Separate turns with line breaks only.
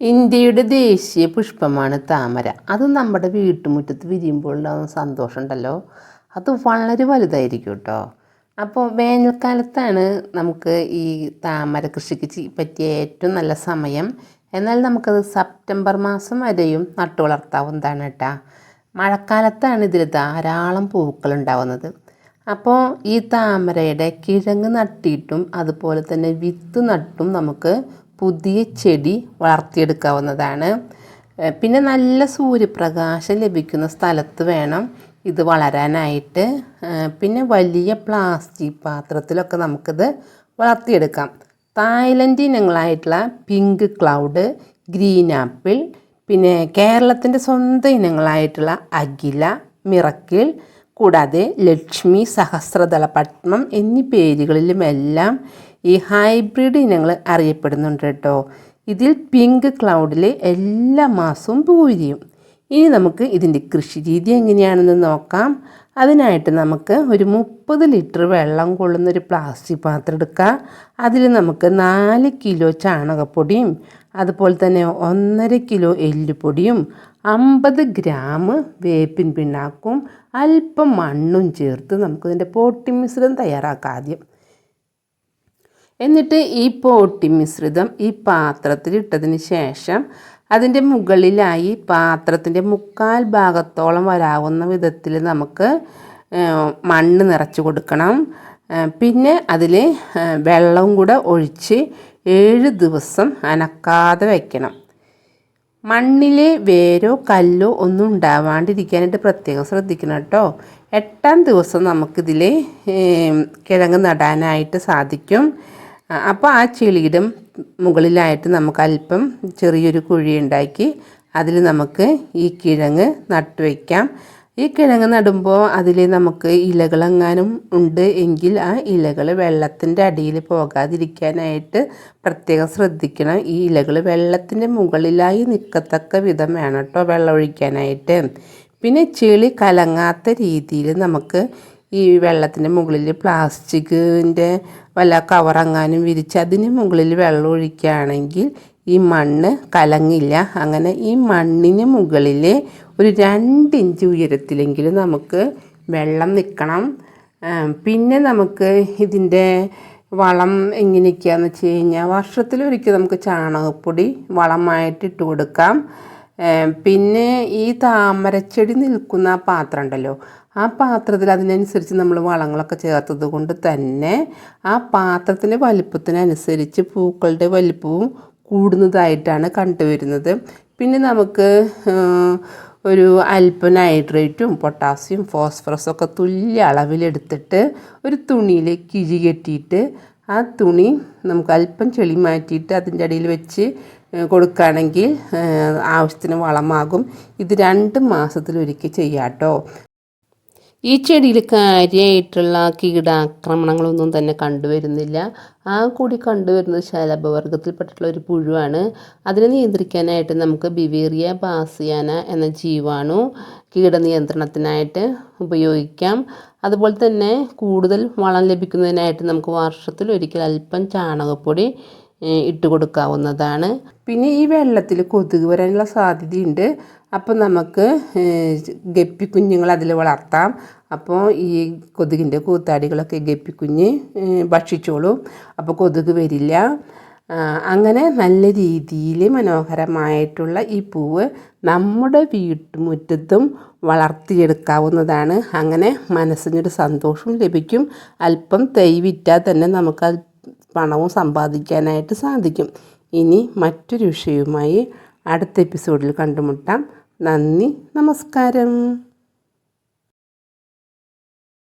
ഇന്ത്യയുടെ ദേശീയ പുഷ്പമാണ് താമര. അത് നമ്മുടെ വീട്ടുമുറ്റത്ത് വിരിയുമ്പോൾ ഉണ്ടാകുന്ന സന്തോഷമുണ്ടല്ലോ. അത് വളരെ വലുതായിരിക്കും കേട്ടോ. അപ്പോൾ വേനൽക്കാലത്താണ് നമുക്ക് ഈ താമര കൃഷിക്ക് പറ്റിയ ഏറ്റവും നല്ല സമയം. എന്നാൽ നമുക്കത് സെപ്റ്റംബർ മാസം വരെയും നട്ടു വളർത്താവുന്നതാണ് കേട്ടോ. മഴക്കാലത്താണ് ഇതിൽ ധാരാളം പൂക്കൾ ഉണ്ടാവുന്നത്. അപ്പോൾ ഈ താമരയുടെ കിഴങ്ങ് നട്ടിട്ടും അതുപോലെ തന്നെ വിത്ത് നട്ടും നമുക്ക് പുതിയ ചെടി വളർത്തിയെടുക്കാവുന്നതാണ്. പിന്നെ നല്ല സൂര്യപ്രകാശം ലഭിക്കുന്ന സ്ഥലത്ത് വേണം ഇത് വളരാനായിട്ട്. പിന്നെ വലിയ പ്ലാസ്റ്റിക് പാത്രത്തിലൊക്കെ നമുക്കിത് വളർത്തിയെടുക്കാം. തായ്ലൻഡ് ഇനങ്ങളായിട്ടുള്ള പിങ്ക് ക്ലൗഡ് ഗ്രീൻ ആപ്പിൾ പിന്നെ കേരളത്തിന്റെ സ്വന്തം ഇനങ്ങളായിട്ടുള്ള അഖില മിറക്കിൾ കൂടാതെ ലക്ഷ്മി സഹസ്രദള പത്മം എന്നീ പേരുകളിലുമെല്ലാം ഈ ഹൈബ്രിഡ് ഇനങ്ങൾ അറിയപ്പെടുന്നുണ്ട് കേട്ടോ. ഇതിൽ പിങ്ക് ക്ലൗഡിൽ എല്ലാ മാസവും പൂ വിരിയും. ഇനി നമുക്ക് ഇതിന്റെ കൃഷി രീതി എങ്ങനെയാണെന്ന് നോക്കാം. അതിനായിട്ട് നമുക്ക് ഒരു മുപ്പത് ലിറ്റർ വെള്ളം കൊള്ളുന്ന ഒരു പ്ലാസ്റ്റിക് പാത്രം എടുക്കുക അതിൽ നമുക്ക് നാല് കിലോ ചാണകപ്പൊടിയും അതുപോലെ തന്നെ ഒന്നര കിലോ എല്ലുപൊടിയും അമ്പത് ഗ്രാം വേപ്പിൻ പിണ്ണാക്കും അല്പം മണ്ണും ചേർത്ത് നമുക്കിതിന്റെ പോട്ടി മിശ്രിതം തയ്യാറാക്കാം ആദ്യം. എന്നിട്ട് ഈ പോട്ടി മിശ്രിതം ഈ പാത്രത്തിൽ ഇട്ടതിന് ശേഷം അതിന്റെ മുകളിലായി പാത്രത്തിന്റെ മുക്കാൽ ഭാഗത്തോളം വരാവുന്ന വിധത്തിൽ നമുക്ക് മണ്ണ് നിറച്ച് കൊടുക്കണം. പിന്നെ അതിൽ വെള്ളം കൂടെ ഒഴിച്ച് ഏഴ് ദിവസം അനക്കാതെ വയ്ക്കണം. മണ്ണിൽ വേരോ കല്ലോ ഒന്നും ഉണ്ടാവാണ്ടിരിക്കാനായിട്ട് പ്രത്യേകം ശ്രദ്ധിക്കണം കേട്ടോ. എട്ടാം ദിവസം നമുക്കിതിൽ കിഴങ്ങ് നടാനായിട്ട് സാധിക്കും. അപ്പോൾ ആ ചെളിയുടെ മുകളിലായിട്ട് നമുക്ക് അല്പം ചെറിയൊരു കുഴി ഉണ്ടാക്കി അതിൽ നമുക്ക് ഈ കിഴങ്ങ് നട്ടുവയ്ക്കാം ഈ കിഴങ്ങ് നടുമ്പോൾ അതിൽ നമുക്ക് ഇലകളെങ്ങാനും ഉണ്ട് എങ്കിൽ ആ ഇലകൾ വെള്ളത്തിന്റെ അടിയിൽ പോകാതിരിക്കാനായിട്ട് പ്രത്യേകം ശ്രദ്ധിക്കണം. ഈ ഇലകൾ വെള്ളത്തിന്റെ മുകളിലായി നിൽക്കത്തക്ക വിധം വേണം കേട്ടോ വെള്ളം ഒഴിക്കാനായിട്ട് പിന്നെ ചെളി കലങ്ങാത്ത രീതിയിൽ നമുക്ക് ഈ വെള്ളത്തിന്റെ മുകളിൽ പ്ലാസ്റ്റിക്കിന്റെ വല്ല കവറങ്ങാനും വിരിച്ച് അതിന് മുകളിൽ വെള്ളം ഒഴിക്കുകയാണെങ്കിൽ ഈ മണ്ണ് കലങ്ങില്ല. അങ്ങനെ ഈ മണ്ണിന് മുകളിൽ ഒരു രണ്ട് ഇഞ്ച് ഉയരത്തിലെങ്കിലും നമുക്ക് വെള്ളം നിൽക്കണം പിന്നെ നമുക്ക് ഇതിന്റെ വളം എങ്ങനെയൊക്കെയാണെന്ന് വെച്ച് കഴിഞ്ഞാൽ വർഷത്തിലൊരിക്കൽ നമുക്ക് ചാണകപ്പൊടി വളമായിട്ട് ഇട്ട് കൊടുക്കാം. പിന്നെ ഈ താമരച്ചെടി നിൽക്കുന്ന പാത്രം ഉണ്ടല്ലോ ആ പാത്രത്തിൽ അതിനനുസരിച്ച് നമ്മൾ വളങ്ങളൊക്കെ ചേർത്തത് കൊണ്ട് തന്നെ ആ പാത്രത്തിന്റെ വലിപ്പത്തിനനുസരിച്ച് പൂക്കളുടെ വലിപ്പവും കൂടുന്നതായിട്ടാണ് കണ്ടുവരുന്നത്. പിന്നെ നമുക്ക് ഒരു അല്പം നൈട്രേറ്റും പൊട്ടാസ്യം ഫോസ്ഫറസും ഒക്കെ തുല്യ അളവിലെടുത്തിട്ട് ഒരു തുണിയിൽ കിഴി കെട്ടിയിട്ട് ആ തുണി നമുക്ക് അല്പം ചെളി മാറ്റിയിട്ട് അതിന്റെ അടിയിൽ വെച്ച് കൊടുക്കുകയാണെങ്കിൽ ആവശ്യത്തിന് വളമാകും. ഇത് രണ്ട് മാസത്തിലൊരിക്കൽ ചെയ്യാം കേട്ടോ. ഈ ചെടിയിൽ കാര്യമായിട്ടുള്ള കീടാക്രമണങ്ങളൊന്നും തന്നെ കണ്ടുവരുന്നില്ല. ആ കൂടി കണ്ടുവരുന്നത് ശലഭവർഗത്തിൽപ്പെട്ടിട്ടുള്ള ഒരു പുഴുവാണ്. അതിനെ നിയന്ത്രിക്കാനായിട്ട് നമുക്ക് ബിവേറിയ ബാസിയാന എന്ന ജീവാണു കീടനിയന്ത്രണത്തിനായിട്ട് ഉപയോഗിക്കാം. അതുപോലെ തന്നെ കൂടുതൽ വളം ലഭിക്കുന്നതിനായിട്ട് നമുക്ക് വർഷത്തിൽ ഒരിക്കൽ അല്പം ചാണകപ്പൊടി ഇട്ട് കൊടുക്കാവുന്നതാണ് പിന്നെ ഈ വെള്ളത്തിൽ കൊതുക് വരാനുള്ള സാധ്യതയുണ്ട്. അപ്പോൾ നമുക്ക് ഗപ്പി കുഞ്ഞുങ്ങൾ അതിൽ വളർത്താം. അപ്പോൾ ഈ കൊതുകിന്റെ കൂത്താടികളൊക്കെ ഗപ്പിക്കുഞ്ഞ് കുഞ്ഞ് ഭക്ഷിച്ചോളും. അപ്പോൾ കൊതുക് വരില്ല. അങ്ങനെ നല്ല രീതിയിൽ മനോഹരമായിട്ടുള്ള ഈ പൂവ് നമ്മുടെ വീട്ടുമുറ്റത്തും വളർത്തിയെടുക്കാവുന്നതാണ്. അങ്ങനെ മനസ്സിനൊരു സന്തോഷവും ലഭിക്കും. അല്പം തൈ വിറ്റാൽ തന്നെ നമുക്ക് പണവും സമ്പാദിക്കാനായിട്ട് സാധിക്കും. ഇനി മറ്റൊരു വിഷയവുമായി അടുത്ത എപ്പിസോഡിൽ കണ്ടുമുട്ടാം. നന്ദി നമസ്കാരം.